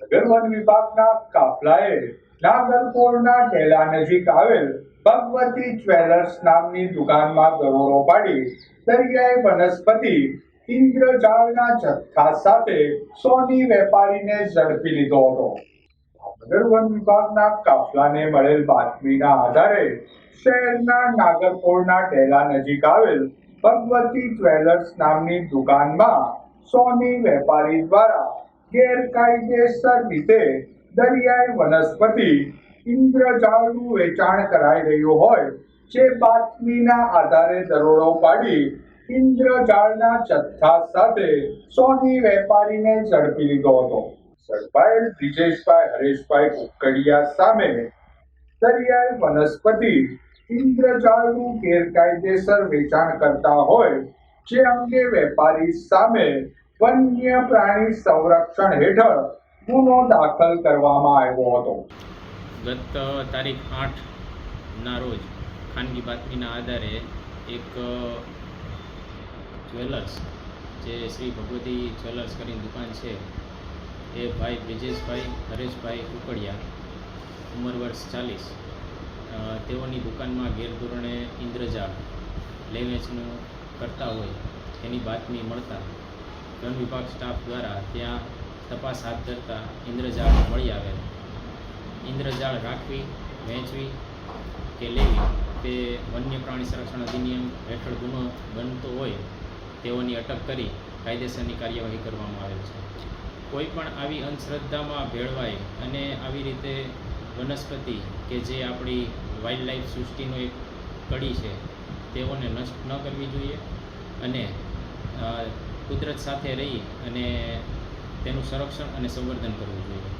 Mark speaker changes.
Speaker 1: નગર one વિભાગના કાફલાએ નાગરપોરના ટેલા નજીક આવેલ ભગવતી જ્વેલર્સ નામની દુકાનમાં દરોડો પાડી દરિયાઈ વનસ્પતિ ઇન્દ્રજાળના જથ્થા સાથે સોની વેપારીને ઝડપી લીધો હતો. ભાવનગર વન વિભાગના કાફલાને મળેલ બાતમીના આધારે શહેરના નાગરપોરના ટેલા નજીક આવેલ ભગવતી જ્વેલર્સ નામની દુકાનમાં સોની વેપારી દ્વારા ગેરકાયદેસર રીતે દરિયાઈ વનસ્પતિ ઇન્દ્રજાળનું વેચાણ કરાઈ રહ્યું હોય, જે બાતમીના આધારે દરોડો પાડી ઇન્દ્રજાળના જથ્થા સાથે સોની વેપારીને ઝડપી લીધો હતો. ઝડપાયેલ બ્રિજેશભાઈ, હરેશભાઈ કુકડિયા સામે દરિયાઈ વનસ્પતિ ઇન્દ્રજાળનું ગેરકાયદેસર વેચાણ કરતા હોય, જે અંગે વેપારી સામે વન્ય પ્રાણી સંરક્ષણ હેઠળ ગુનો દાખલ કરવામાં આવ્યો હતો.
Speaker 2: ગત તારીખ આઠ ના રોજ ખાનગી બાતમીના આધારે એક જ્વેલર્સ જે શ્રી ભગવતી જ્વેલર્સ કરીને દુકાન છે, એ ભાઈ બ્રિજેશભાઈ હરેશભાઈ ઉકડિયા ઉંમર વર્ષ ચાલીસ તેઓની દુકાનમાં ગેરધોરણે ઇન્દ્રજા લેવેચનું કરતા હોય, એની બાતમી મળતા વન વિભાગ સ્ટાફ દ્વારા ત્યાં તપાસ હાથ ધરતા ઇન્દ્રજાળ મળી આવેલ. ઇન્દ્રજાળ રાખવી વહેંચવી કે લેવી તે વન્ય પ્રાણી સંરક્ષણ અધિનિયમ હેઠળ ગુનો બનતો હોય તેઓની અટક કરી કાયદેસરની કાર્યવાહી કરવામાં આવે છે. કોઈ પણ આવી અંધશ્રદ્ધામાં ભેળવાય અને આવી રીતે વનસ્પતિ કે જે આપણી વાઇલ્ડ લાઈફ સૃષ્ટિનો એક કડી છે તેઓને નષ્ટ ન કરવી જોઈએ અને કુદરત સાથે રહી અને તેનું સંરક્ષણ અને સંવર્ધન કરવું જોઈએ.